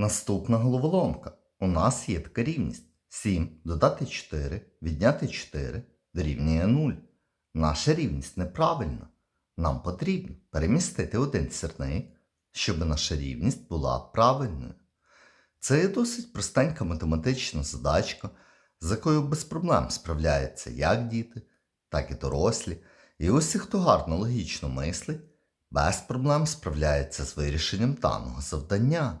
Наступна головоломка. У нас є така рівність. 7 додати 4, відняти 4 дорівнює 0. Наша рівність неправильна. Нам потрібно перемістити один сірник, щоб наша рівність була правильною. Це є досить простенька математична задачка, з якою без проблем справляються як діти, так і дорослі. І усі, хто гарно логічно мислить, без проблем справляється з вирішенням даного завдання.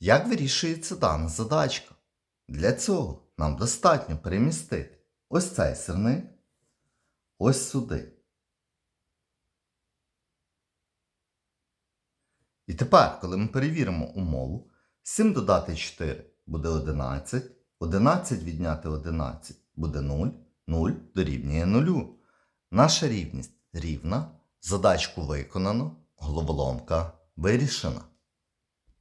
Як вирішується дана задачка? Для цього нам достатньо перемістити ось цей сирник ось сюди. І тепер, коли ми перевіримо умову, 7 додати 4 буде 11, 11 відняти 11 буде 0, 0 дорівнює 0. Наша рівність рівна, задачку виконано, головоломка вирішена.